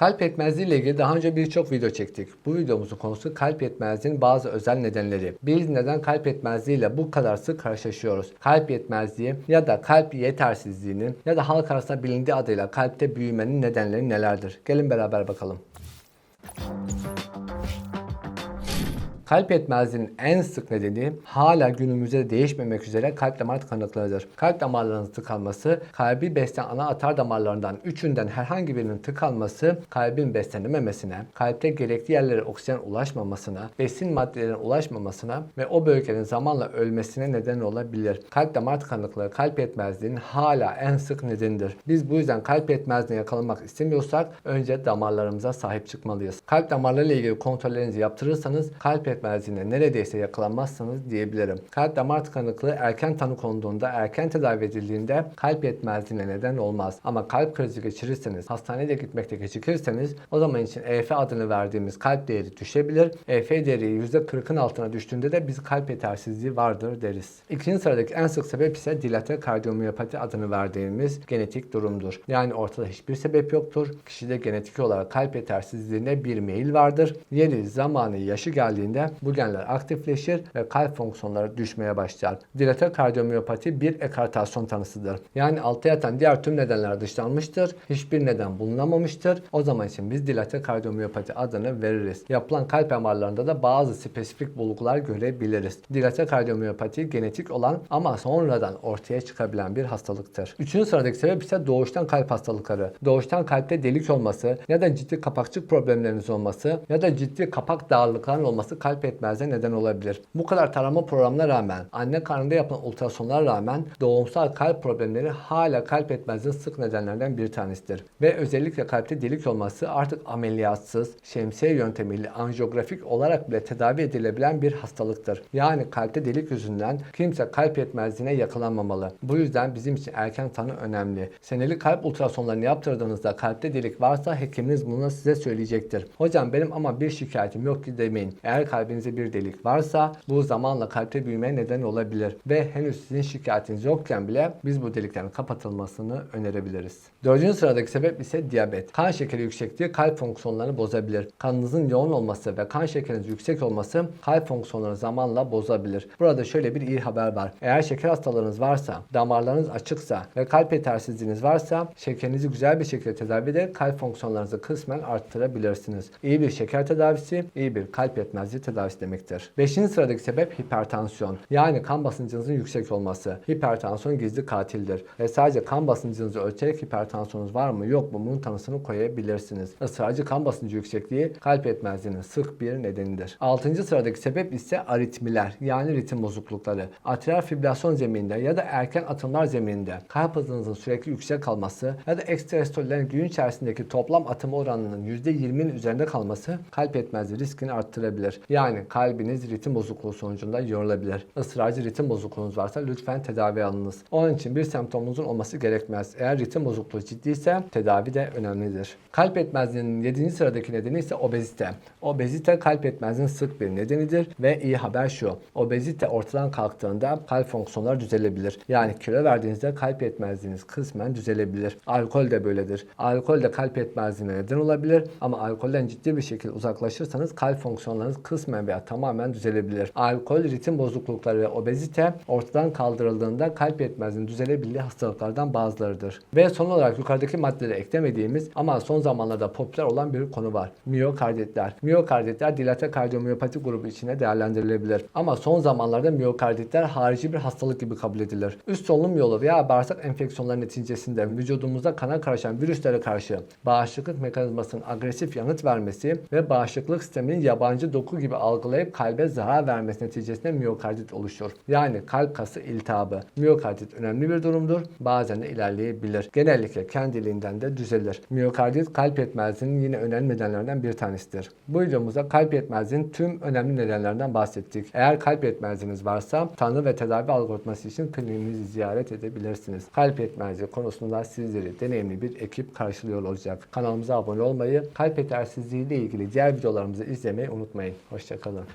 Kalp yetmezliği ile ilgili daha önce birçok video çektik. Bu videomuzun konusu kalp yetmezliğinin bazı özel nedenleri. Biz neden kalp yetmezliği ile bu kadar sık karşılaşıyoruz? Kalp yetmezliği ya da kalp yetersizliğinin ya da halk arasında bilindiği adıyla kalpte büyümenin nedenleri nelerdir? Gelin beraber bakalım. Kalp yetmezliğinin en sık nedeni hala günümüzde değişmemek üzere kalp damar tıkanıklarıdır. Kalp damarlarının tıkanması, kalbi besleyen ana atar damarlarından üçünden herhangi birinin tıkanması, kalbin beslenememesine, kalpte gerekli yerlere oksijen ulaşmamasına, besin maddelerine ulaşmamasına ve o bölgenin zamanla ölmesine neden olabilir. Kalp damar tıkanıklığı kalp yetmezliğinin hala en sık nedenidir. Biz bu yüzden kalp yetmezliğine yakalanmak istemiyorsak önce damarlarımıza sahip çıkmalıyız. Kalp damarlarıyla ilgili kontrollerinizi yaptırırsanız kalp yetmezliğine neredeyse yakalanmazsınız diyebilirim. Kalp damar tıkanıklığı erken tanı konduğunda, erken tedavi edildiğinde kalp yetmezliğine neden olmaz. Ama kalp krizi geçirirseniz, hastaneye gitmekte gecikirseniz o zaman için EF adını verdiğimiz kalp değeri düşebilir. EF değeri %40'ın altına düştüğünde de biz kalp yetersizliği vardır deriz. İkinci sıradaki en sık sebep ise dilate kardiyomiyopati adını verdiğimiz genetik durumdur. Yani ortada hiçbir sebep yoktur. Kişide genetik olarak kalp yetersizliğine bir meyil vardır. Yeri, zamanı, yaşı geldiğinde bu genler aktifleşir ve kalp fonksiyonları düşmeye başlar. Dilate kardiyomiyopati bir ekartasyon tanısıdır. Yani altta yatan diğer tüm nedenler dışlanmıştır. Hiçbir neden bulunamamıştır. O zaman için biz dilate kardiyomiyopati adını veririz. Yapılan kalp MR'larında da bazı spesifik bulgular görebiliriz. Dilate kardiyomiyopati genetik olan ama sonradan ortaya çıkabilen bir hastalıktır. Üçüncü sıradaki sebep ise doğuştan kalp hastalıkları. Doğuştan kalpte delik olması ya da ciddi kapakçık problemleriniz olması ya da ciddi kapak darlıkların olması kalp yetmezliğe neden olabilir. Bu kadar tarama programına rağmen, anne karnında yapılan ultrasonlara rağmen doğumsal kalp problemleri hala kalp yetmezliğinin sık nedenlerden bir tanesidir. Ve özellikle kalpte delik olması artık ameliyatsız, şemsiye yöntemiyle anjiyografik olarak bile tedavi edilebilen bir hastalıktır. Yani kalpte delik yüzünden kimse kalp yetmezliğine yakalanmamalı. Bu yüzden bizim için erken tanı önemli. Senelik kalp ultrasonlarını yaptırdığınızda kalpte delik varsa hekiminiz bunu size söyleyecektir. Hocam benim ama bir şikayetim yok ki demeyin. Eğer kalbinizde bir delik varsa bu zamanla kalpte büyümeye neden olabilir. Ve henüz sizin şikayetiniz yokken bile biz bu deliklerin kapatılmasını önerebiliriz. Dördüncü sıradaki sebep ise diyabet. Kan şekeri yüksekliği kalp fonksiyonlarını bozabilir. Kanınızın yoğun olması ve kan şekeriniz yüksek olması kalp fonksiyonlarını zamanla bozabilir. Burada şöyle bir iyi haber var. Eğer şeker hastalığınız varsa, damarlarınız açıksa ve kalp yetersizliğiniz varsa şekerinizi güzel bir şekilde tedavi ederek kalp fonksiyonlarınızı kısmen arttırabilirsiniz. İyi bir şeker tedavisi, iyi bir kalp yetmezliği tedavisi demektir. Beşinci sıradaki sebep hipertansiyon. Yani kan basıncınızın yüksek olması. Hipertansiyon gizli katildir. Ve sadece kan basıncınızı ölçerek hipertansiyonunuz var mı yok mu bunun tanısını koyabilirsiniz. Israrcı kan basıncı yüksekliği kalp yetmezliğinin sık bir nedenidir. Altıncı sıradaki sebep ise aritmiler yani ritim bozuklukları. Atrial fibrilasyon zemininde ya da erken atımlar zemininde kalp hızınızın sürekli yüksek kalması ya da ekstrastollerin gün içerisindeki toplam atım oranının %20'nin üzerinde kalması kalp yetmezliği riskini arttırabilir. Yani kalbiniz ritim bozukluğu sonucunda yorulabilir. Israrcı ritim bozukluğunuz varsa lütfen tedavi alınız. Onun için bir semptomunuzun olması gerekmez. Eğer ritim bozukluğu ciddiyse tedavi de önemlidir. Kalp yetmezliğinin 7. sıradaki nedeni ise obezite. Obezite kalp yetmezliğinin sık bir nedenidir ve iyi haber şu. Obezite ortadan kalktığında kalp fonksiyonları düzelebilir. Yani kilo verdiğinizde kalp yetmezliğiniz kısmen düzelebilir. Alkol de böyledir. Alkol de kalp yetmezliğine neden olabilir ama alkolden ciddi bir şekilde uzaklaşırsanız kalp fonksiyonlarınız kısmen veya tamamen düzelebilir. Alkol, ritim bozuklukları ve obezite ortadan kaldırıldığında kalp yetmezliğinin düzelebildiği hastalıklardan bazılarıdır. Ve son olarak yukarıdaki maddeleri eklemediğimiz ama son zamanlarda popüler olan bir konu var. Miyokarditler. Miyokarditler dilate kardiyomiyopati grubu içine değerlendirilebilir. Ama son zamanlarda miyokarditler harici bir hastalık gibi kabul edilir. Üst solunum yolu veya bağırsak enfeksiyonları neticesinde vücudumuzda kana karışan virüslere karşı bağışıklık mekanizmasının agresif yanıt vermesi ve bağışıklık sisteminin yabancı doku gibi algılayıp kalbe zarar vermesi neticesinde miyokardit oluşur. Yani kalp kası iltihabı. Miyokardit önemli bir durumdur. Bazen de ilerleyebilir. Genellikle kendiliğinden de düzelir. Miyokardit kalp yetmezliğinin yine önemli nedenlerinden bir tanesidir. Bu videomuzda kalp yetmezliğinin tüm önemli nedenlerinden bahsettik. Eğer kalp yetmezliğiniz varsa tanı ve tedavi algoritması için kliniğimizi ziyaret edebilirsiniz. Kalp yetmezliği konusunda sizleri deneyimli bir ekip karşılıyor olacak. Kanalımıza abone olmayı, kalp yetersizliği ile ilgili diğer videolarımızı izlemeyi unutmayın. Hoşçakalın.